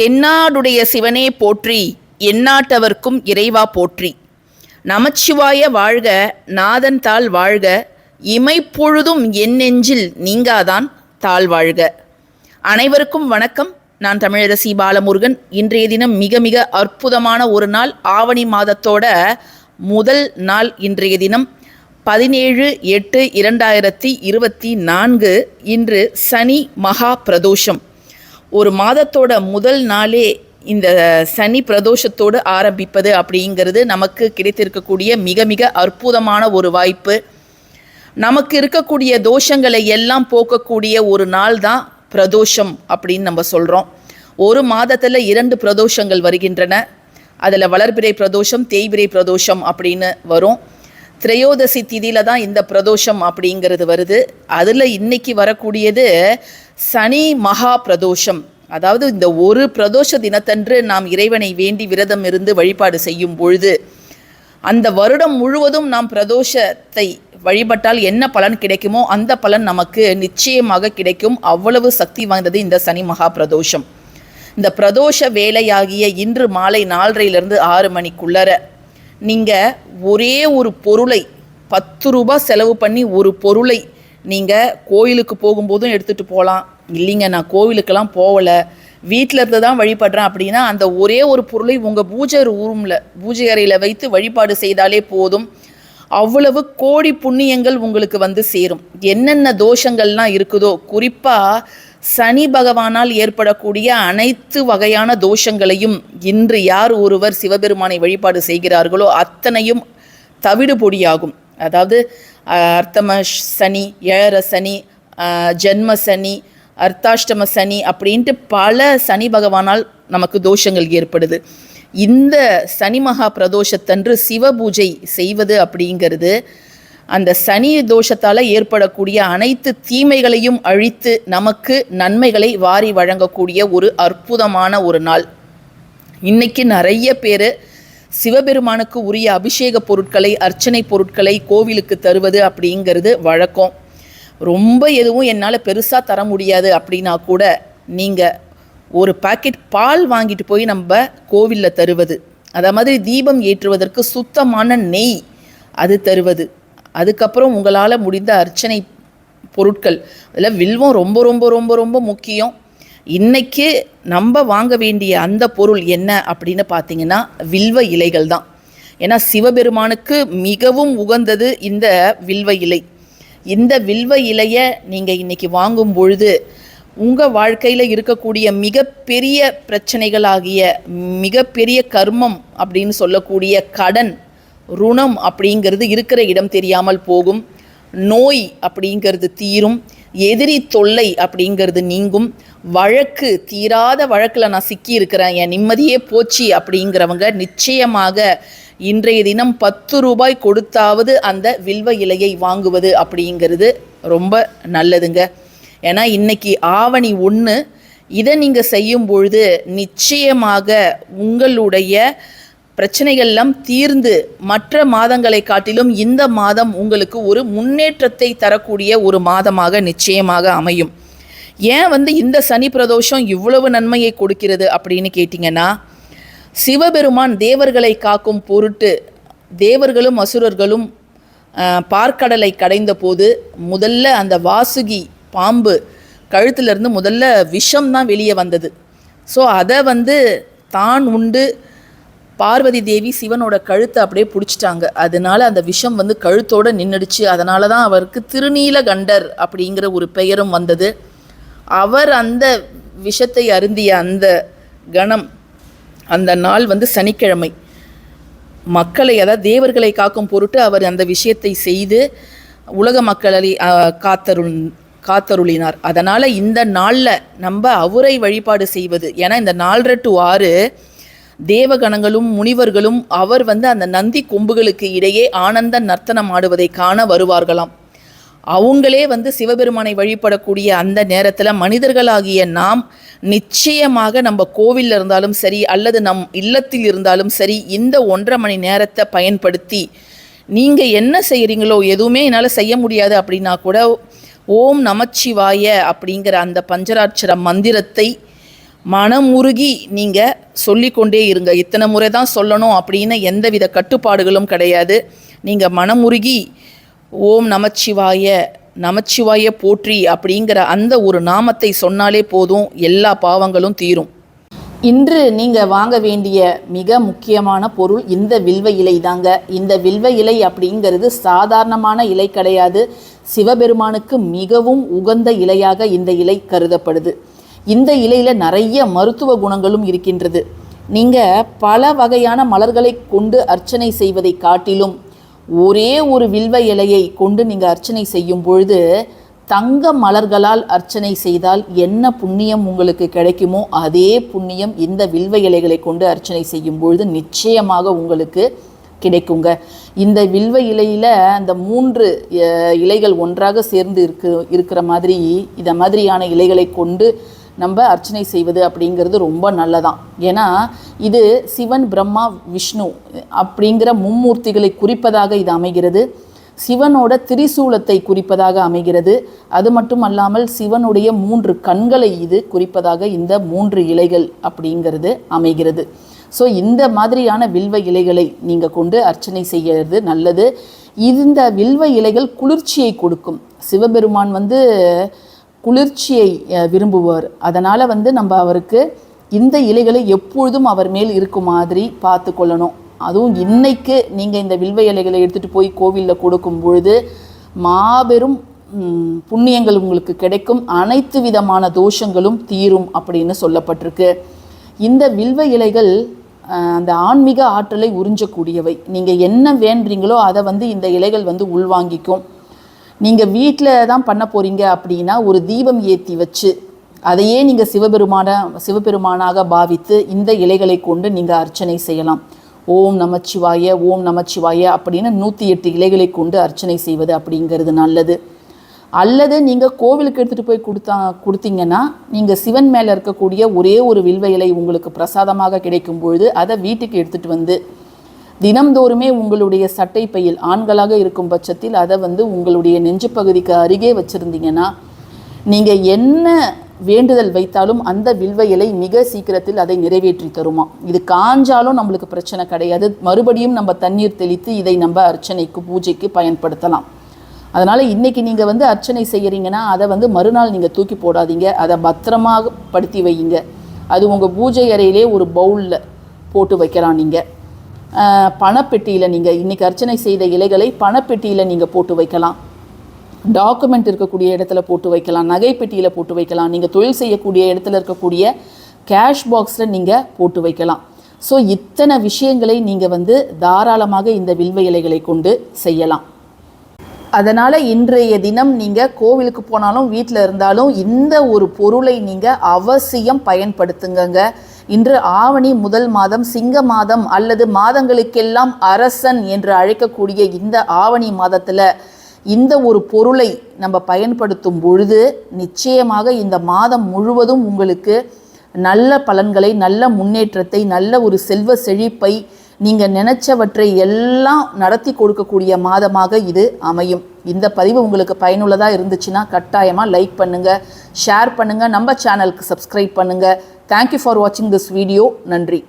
தென்னாடுடைய சிவனே போற்றி எந்நாட்டவர்க்கும் இறைவா போற்றி. நமச்சிவாய வாழ்க நாதன் தாள் வாழ்க இமைப்பொழுதும் என் நெஞ்சில் நீங்காதான் தாழ் வாழ்க. அனைவருக்கும் வணக்கம். நான் தமிழரசி பாலமுருகன். இன்றைய தினம் மிக மிக அற்புதமான ஒரு நாள் ஆவணி மாதத்தோட முதல் நாள் இன்றைய தினம். பதினேழு எட்டு இரண்டாயிரத்தி இருபத்தி நான்கு இன்று சனி மகா பிரதோஷம். ஒரு மாதத்தோட முதல் நாளே இந்த சனி பிரதோஷத்தோடு ஆரம்பிப்பது அப்படிங்கிறது நமக்கு கிடைத்திருக்கக்கூடிய மிக மிக அற்புதமான ஒரு வாய்ப்பு. நமக்கு இருக்கக்கூடிய தோஷங்களை எல்லாம் போக்கக்கூடிய ஒரு நாள் தான் பிரதோஷம் அப்படின்னு நம்ம சொல்கிறோம் ஒரு மாதத்தில் இரண்டு பிரதோஷங்கள் வருகின்றன. அதில் வளர்பிறை பிரதோஷம் தேய்பிறை பிரதோஷம் அப்படின்னு வரும். திரையோதசி திதியில தான் இந்த பிரதோஷம் அப்படிங்கிறது வருது. அதில் இன்னைக்கு வரக்கூடியது சனி மகா பிரதோஷம். அதாவது இந்த ஒரு பிரதோஷ தினத்தன்று நாம் இறைவனை வேண்டி விரதம் இருந்து வழிபாடு செய்யும் பொழுது அந்த வருடம் முழுவதும் நாம் பிரதோஷத்தை வழிபட்டால் என்ன பலன் கிடைக்குமோ அந்த பலன் நமக்கு நிச்சயமாக கிடைக்கும். அவ்வளவு சக்தி வாய்ந்தது இந்த சனி மகா பிரதோஷம். இந்த பிரதோஷ வேலையாகிய இன்று மாலை நாலரையிலிருந்து ஆறு மணிக்குள்ளர நீங்கள் ஒரே ஒரு பொருளை பத்து ரூபாய் செலவு பண்ணி ஒரு பொருளை நீங்கள் கோயிலுக்கு போகும்போதும் எடுத்துகிட்டு போகலாம் இல்லைங்க நான் கோவிலுக்கெல்லாம் போகலை வீட்டில் இருந்து தான் வழிபடுறேன் அப்படின்னா அந்த ஒரே ஒரு பொருளை உங்கள் பூஜை ரூமில் பூஜை அறையில் வைத்து வழிபாடு செய்தாலே போதும். அவ்வளவு கோடி புண்ணியங்கள் உங்களுக்கு வந்து சேரும். என்னென்ன தோஷங்கள்லாம் இருக்குதோ குறிப்பாக சனி பகவானால் ஏற்படக்கூடிய அனைத்து வகையான தோஷங்களையும் இன்று யார் ஒருவர் சிவபெருமானை வழிபாடு செய்கிறார்களோ அத்தனையும் தவிடு பொடியாகும் அதாவது அர்த்தம சனி ஏழர சனி ஜென்ம சனி அர்த்தாஷ்டம சனி அப்படின்ட்டு பல சனி பகவானால் நமக்கு தோஷங்கள் ஏற்படுது. இந்த சனி மகா பிரதோஷத்தன்று சிவ பூஜை செய்வது அப்படிங்கிறது அந்த சனி தோஷத்தால் ஏற்படக்கூடிய அனைத்து தீமைகளையும் அழித்து நமக்கு நன்மைகளை வாரி வழங்கக்கூடிய ஒரு அற்புதமான ஒரு நாள். இன்னைக்கு நிறைய பேர் சிவபெருமானுக்கு உரிய அபிஷேக பொருட்களை அர்ச்சனை பொருட்களை கோவிலுக்கு தருவது அப்படிங்கிறது வழக்கம். ரொம்ப எதுவும் என்னால் பெருசாக தர முடியாது அப்படின்னா கூட நீங்கள் ஒரு பாக்கெட் பால் வாங்கிட்டு போய் நம்ம கோவிலில் தருவது. அதே மாதிரி தீபம் ஏற்றுவதற்கு சுத்தமான நெய் அது தருவது. அதுக்கப்புறம் உங்களால் முடிந்த அர்ச்சனை பொருட்கள். அதில் வில்வம் ரொம்ப ரொம்ப ரொம்ப ரொம்ப முக்கியம். இன்றைக்கு நம்ம வாங்க வேண்டிய அந்த பொருள் என்ன அப்படின்னு பார்த்தீங்கன்னா வில்வ இலைகள் தான். ஏன்னா சிவபெருமானுக்கு மிகவும் உகந்தது இந்த வில்வ இலை. இந்த வில்வ இலையை நீங்கள் இன்றைக்கி வாங்கும் பொழுது உங்கள் வாழ்க்கையில் இருக்கக்கூடிய மிகப்பெரிய பிரச்சனைகளாகிய மிகப்பெரிய கர்மம் அப்படின்னு சொல்லக்கூடிய கடன் ருணம் அப்படிங்கிறது இருக்கிற இடம் தெரியாமல் போகும். நோய் அப்படிங்கிறது தீரும். எதிரி தொல்லை அப்படிங்கிறது நீங்கும். வழக்கு தீராத வழக்கில் நான் சிக்கி இருக்கிறேன் என் நிம்மதியே போச்சு அப்படிங்கிறவங்க நிச்சயமாக இன்றைய தினம் பத்து ரூபாய் கொடுத்தாவது அந்த வில்வ இலையை வாங்குவது அப்படிங்கிறது ரொம்ப நல்லதுங்க. ஏன்னா இன்னைக்கு ஆவணி ஒன்று இதை நீங்கள் செய்யும் பொழுது நிச்சயமாக உங்களுடைய பிரச்சனைகள்லாம் தீர்ந்து மற்ற மாதங்களை காட்டிலும் இந்த மாதம் உங்களுக்கு ஒரு முன்னேற்றத்தை தரக்கூடிய ஒரு மாதமாக நிச்சயமாக அமையும். ஏன் வந்து இந்த சனி பிரதோஷம் இவ்வளவு நன்மையை கொடுக்கிறது அப்படின்னு கேட்டிங்கன்னா சிவபெருமான் தேவர்களை காக்கும் பொருட்டு தேவர்களும் அசுரர்களும் பார்க்கடலை கடைந்த போது முதல்ல அந்த வாசுகி பாம்பு கழுத்திலிருந்து முதல்ல விஷம் தான் வெளியே வந்தது. ஸோ அதை வந்து தான் உண்டு பார்வதி தேவி சிவனோட கழுத்தை அப்படியே பிடிச்சிட்டாங்க. அதனால அந்த விஷம் வந்து கழுத்தோட நின்றுடுச்சு அதனால தான் அவருக்கு திருநீலகண்டர் அப்படிங்கிற ஒரு பெயரும் வந்தது. அவர் அந்த விஷத்தை அருந்திய அந்த கணம் அந்த நாள் வந்து சனிக்கிழமை. மக்களை அதாவது தேவர்களை காக்கும் பொருட்டு அவர் அந்த விஷயத்தை செய்து உலக மக்களை காத்தருள் காத்தருளினார். அதனால் இந்த நாளில் நம்ம அவரை வழிபாடு செய்வது. ஏன்னா இந்த நாலரை டு ஆறு தேவகணங்களும் முனிவர்களும் அவர் வந்து அந்த நந்தி கொம்புகளுக்கு இடையே ஆனந்த நர்த்தனம் ஆடுவதை காண வருவார்களாம். அவங்களே வந்து சிவபெருமானை வழிபடக்கூடிய அந்த நேரத்தில் மனிதர்களாகிய நாம் நிச்சயமாக நம்ம கோவிலில் இருந்தாலும் சரி அல்லது நம் இல்லத்தில் இருந்தாலும் சரி இந்த ஒன்றரை மணி நேரத்தை பயன்படுத்தி நீங்கள் என்ன செய்கிறீங்களோ எதுவுமே என்னால் செய்ய முடியாது அப்படின்னா கூட ஓம் நமச்சிவாய அப்படிங்கிற அந்த பஞ்சராட்சர மந்திரத்தை மனமுருகி நீங்கள் சொல்லிக்கொண்டே இருங்க. இத்தனை முறை தான் சொல்லணும் அப்படின்னு எந்தவித கட்டுப்பாடுகளும் கிடையாது. நீங்கள் மனமுருகி ஓம் நமச்சிவாய நமச்சிவாய போற்றி அப்படிங்கிற அந்த ஒரு நாமத்தை சொன்னாலே போதும். எல்லா பாவங்களும் தீரும். இன்று நீங்கள் வாங்க வேண்டிய மிக முக்கியமான பொருள் இந்த வில்வ இலை தாங்க. இந்த வில்வ இலை அப்படிங்கிறது சாதாரணமான இலை கிடையாது. சிவபெருமானுக்கு மிகவும் உகந்த இலையாக இந்த இலை கருதப்படுது. இந்த இலையில் நிறைய மருத்துவ குணங்களும் இருக்கின்றது. நீங்கள் பல வகையான மலர்களை கொண்டு அர்ச்சனை செய்வதை காட்டிலும் ஒரே ஒரு வில்வ இலையை கொண்டு நீங்கள் அர்ச்சனை செய்யும் பொழுது தங்க மலர்களால் அர்ச்சனை செய்தால் என்ன புண்ணியம் உங்களுக்கு கிடைக்குமோ அதே புண்ணியம் இந்த வில்வ இலைகளை கொண்டு அர்ச்சனை செய்யும் பொழுது நிச்சயமாக உங்களுக்கு கிடைக்குங்க. இந்த வில்வ இலையில் அந்த மூன்று இலைகள் ஒன்றாக சேர்ந்து இருக்கு இருக்கிற மாதிரி இதை மாதிரியான இலைகளை கொண்டு நம்ம அர்ச்சனை செய்வது அப்படிங்கிறது ரொம்ப நல்லதான். ஏன்னா இது சிவன் பிரம்மா விஷ்ணு அப்படிங்கிற மும்மூர்த்திகளை குறிப்பதாக இது அமைகிறது. சிவனோட திரிசூலத்தை குறிப்பதாக அமைகிறது. அது மட்டும் அல்லாமல் சிவனுடைய மூன்று கண்களை இது குறிப்பதாக இந்த மூன்று இலைகள் அப்படிங்கிறது அமைகிறது. ஸோ இந்த மாதிரியான வில்வ இலைகளை நீங்கள் கொண்டு அர்ச்சனை செய்கிறது நல்லது. இந்த வில்வ இலைகள் குளிர்ச்சியை கொடுக்கும். சிவபெருமான் வந்து குளிர்ச்சியை விரும்புவார். அதனால் வந்து நம்ம அவருக்கு இந்த இலைகளை எப்பொழுதும் அவர் மேல் இருக்கும் மாதிரி பார்த்து கொள்ளணும். அதுவும் இன்னைக்கு நீங்கள் இந்த வில்வ இலைகளை எடுத்துகிட்டு போய் கோவிலில் கொடுக்கும் பொழுது மாபெரும் புண்ணியங்கள் உங்களுக்கு கிடைக்கும். அனைத்து விதமான தோஷங்களும் தீரும் அப்படின்னு சொல்லப்பட்டிருக்கு. இந்த வில்வ இலைகள் அந்த ஆன்மீக ஆற்றலை உறிஞ்சக்கூடியவை. நீங்கள் என்ன வேண்டுறீங்களோ அதை வந்து இந்த இலைகள் வந்து உள்வாங்கிக்கும். நீங்கள் வீட்டில் தான் பண்ண போகிறீங்க அப்படின்னா ஒரு தீபம் ஏற்றி வச்சு அதையே நீங்கள் சிவபெருமான சிவபெருமானாக பாவித்து இந்த இலைகளை கொண்டு நீங்கள் அர்ச்சனை செய்யலாம். ஓம் நமச்சிவாய ஓம் நமச்சிவாய அப்படின்னு நூற்றி எட்டு இலைகளை கொண்டு அர்ச்சனை செய்வது அப்படிங்கிறது நல்லது. அல்லது நீங்கள் கோவிலுக்கு எடுத்துகிட்டு போய் கொடுத்தா கொடுத்தீங்கன்னா நீங்கள் சிவன் மேலே இருக்கக்கூடிய ஒரே ஒரு வில்வ இலை உங்களுக்கு பிரசாதமாக கிடைக்கும் பொழுது அதை வீட்டுக்கு எடுத்துகிட்டு வந்து தினம்தோறுமே உங்களுடைய சட்டை பையில் ஆண்களாக இருக்கும் பட்சத்தில் அதை வந்து உங்களுடைய நெஞ்சு பகுதிக்கு அருகே வச்சுருந்தீங்கன்னா நீங்கள் என்ன வேண்டுதல் வைத்தாலும் அந்த வில்வையலை மிக சீக்கிரத்தில் அதை நிறைவேற்றி தருமா? இது காஞ்சாலும் நம்மளுக்கு பிரச்சனை கிடையாது. மறுபடியும் நம்ம தண்ணீர் தெளித்து இதை நம்ம அர்ச்சனைக்கு பூஜைக்கு பயன்படுத்தலாம். அதனால் இன்றைக்கி நீங்கள் வந்து அர்ச்சனை செய்கிறீங்கன்னா அதை வந்து மறுநாள் நீங்கள் தூக்கி போடாதீங்க. அதை பத்திரமாக படுத்தி வையுங்க. அது உங்கள் பூஜை அறையிலே ஒரு பவுலில் போட்டு வைக்கலாம் நீங்கள் பணப்பெட்டியில் நீங்கள் இன்றைக்கி அர்ச்சனை செய்த இலைகளை பணப்பெட்டியில் நீங்கள் போட்டு வைக்கலாம். டாக்குமெண்ட் இருக்கக்கூடிய இடத்துல போட்டு வைக்கலாம். நகைப்பெட்டியில் போட்டு வைக்கலாம். நீங்கள் தொழில் செய்யக்கூடிய இடத்துல இருக்கக்கூடிய கேஷ் பாக்ஸில் நீங்கள் போட்டு வைக்கலாம். ஸோ இத்தனை விஷயங்களை நீங்கள் வந்து தாராளமாக இந்த வில்வ இலைகளை கொண்டு செய்யலாம். அதனால் இன்றைய தினம் நீங்கள் கோவிலுக்கு போனாலும் வீட்டில் இருந்தாலும் இந்த ஒரு பொருளை நீங்கள் அவசியம் பயன்படுத்துங்க இன்று ஆவணி முதல் மாதம் சிங்க மாதம் அல்லது மாதங்களுக்கெல்லாம் அரசன் என்று அழைக்கக்கூடிய இந்த ஆவணி மாதத்தில் இந்த ஒரு பொருளை நம்ம பயன்படுத்தும் பொழுது நிச்சயமாக இந்த மாதம் முழுவதும் உங்களுக்கு நல்ல பலன்களை நல்ல முன்னேற்றத்தை நல்ல ஒரு செல்வ செழிப்பை நீங்கள் நினைச்சவற்றை எல்லாம் நடத்தி கொடுக்கக்கூடிய மாதமாக இது அமையும். இந்த பதிவு உங்களுக்கு பயனுள்ளதாக இருந்துச்சுன்னா கட்டாயமாக லைக் பண்ணுங்கள் ஷேர் பண்ணுங்கள் நம்ம சேனலுக்கு சப்ஸ்கிரைப் பண்ணுங்கள் தேங்க்யூ ஃபார் வாட்சிங் திஸ் வீடியோ நன்றி.